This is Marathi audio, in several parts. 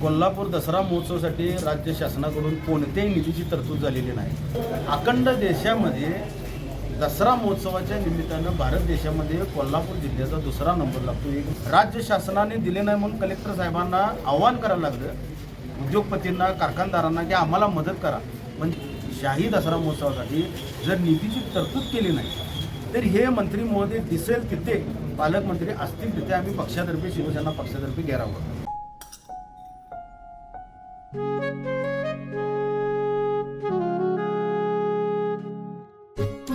कोल्हापूर दसरा महोत्सवासाठी राज्य शासनाकडून कोणत्याही निधीची तरतूद झालेली नाही. अखंड देशामध्ये दसरा महोत्सवाच्या निमित्तानं भारत देशामध्ये कोल्हापूर जिल्ह्याचा दुसरा नंबर लागतो. एक राज्य शासनाने दिले नाही म्हणून कलेक्टर साहेबांना आव्हान करायला लागलं. उद्योगपतींना कारखानदारांना की आम्हाला मदत करा. म्हणजे शाही दसरा महोत्सवासाठी जर निधीची तरतूद केली नाही तर हे मंत्री महोदय दिसेल तिथे. पालकमंत्री असतील तिथे आम्ही पक्षातर्फे शिवसेना पक्षातर्फे घेरावं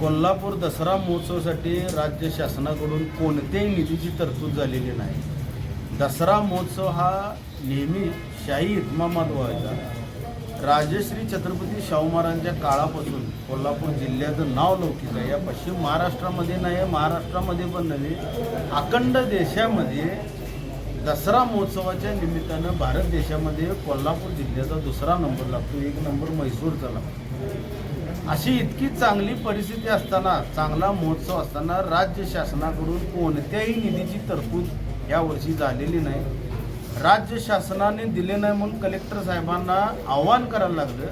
कोल्हापूर दसरा महोत्सवासाठी राज्य शासनाकडून कोणत्याही निधीची तरतूद झालेली नाही. दसरा महोत्सव हा नेहमी शाही इतमामात व्हायचा. राजश्री छत्रपती शाहू महाराजांच्या काळापासून कोल्हापूर जिल्ह्याचं नाव लौकिक आहे. या पश्चिम महाराष्ट्रामध्ये नाही महाराष्ट्रामध्ये पण नव्हे अखंड देशामध्ये दसरा महोत्सवाच्या निमित्तानं भारत देशामध्ये कोल्हापूर जिल्ह्याचा दुसरा नंबर लागतो. एक नंबर म्हैसूरचा लागतो. अशी इतकी चांगली परिस्थिती असताना चांगला महोत्सव असताना राज्य शासनाकडून कोणत्याही निधीची तरतूद यावर्षी झालेली नाही. राज्य शासनाने दिले नाही म्हणून कलेक्टर साहेबांना आव्हान करायला लागलं.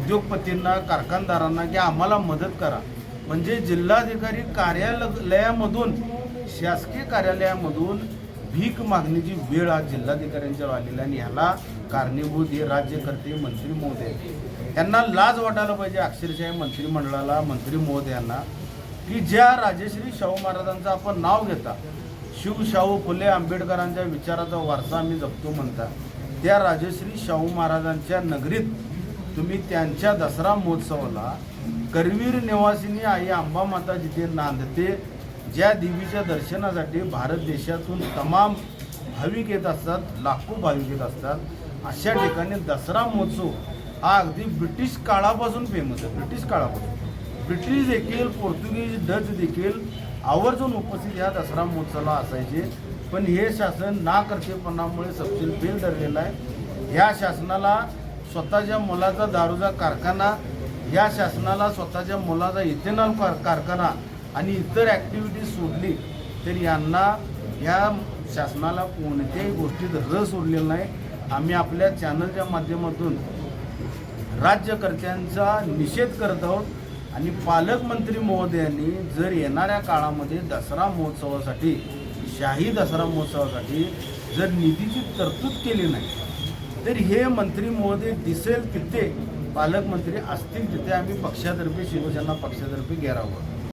उद्योगपतींना कारखानदारांना की आम्हाला मदत करा. म्हणजे जिल्हाधिकारी कार्यालयामधून शासकीय कार्यालयामधून भीक मागणीची वेळ आज जिल्हाधिकाऱ्यांच्या आलेली आणि ह्याला कारणीभूत हे राज्यकर्ते मंत्री महोदय. त्यांना लाज वाटायला पाहिजे अक्षरशः मंत्रिमंडळाला मंत्री महोदयांना की ज्या राजश्री शाहू महाराजांचं आपण नाव घेता शिव शाहू फुले आंबेडकरांच्या विचाराचा वारसा आम्ही जपतो म्हणता त्या राजश्री शाहू महाराजांच्या नगरीत तुम्ही त्यांच्या दसरा महोत्सवाला करवीर निवासिनी आई अंबामाता जिथे नांदते ज्या देवीच्या दर्शनासाठी भारत देशातून तमाम भाविक येत असतात लाखो भाविक येत असतात अशा ठिकाणी दसरा महोत्सव हा अगदी ब्रिटिश काळापासून फेमस आहे ब्रिटिश काळापासून. ब्रिटिश देखील पोर्तुगीज डच देखील आवर्जून उपस्थित या दसरा महोत्सवाला असायचे. पण हे शासन नाकर्तेपणामुळे सपशील फेल आहे. ह्या शासनाला स्वतःच्या मुलाचा दारूचा कारखाना या शासनाला स्वतःच्या मुलाचा इथेनॉल कार कारखाना आणि इतर ॲक्टिव्हिटी सोडली तर यांना या शासनाला कोणत्याही गोष्टीत रस उरलेला नाही. आम्ही आपल्या चॅनलच्या माध्यमातून राज्यकर्त्यांचा निषेध करत आहोत. आणि पालकमंत्री महोदयांनी जर येणाऱ्या काळामध्ये दसरा महोत्सवासाठी शाही दसरा महोत्सवासाठी जर निधीची तरतूद केली नाही तर हे मंत्री महोदय दिसेल तिथे. पालकमंत्री असतील तिथे. आम्ही पक्षातर्फे शिवसेना पक्षातर्फे घेरावं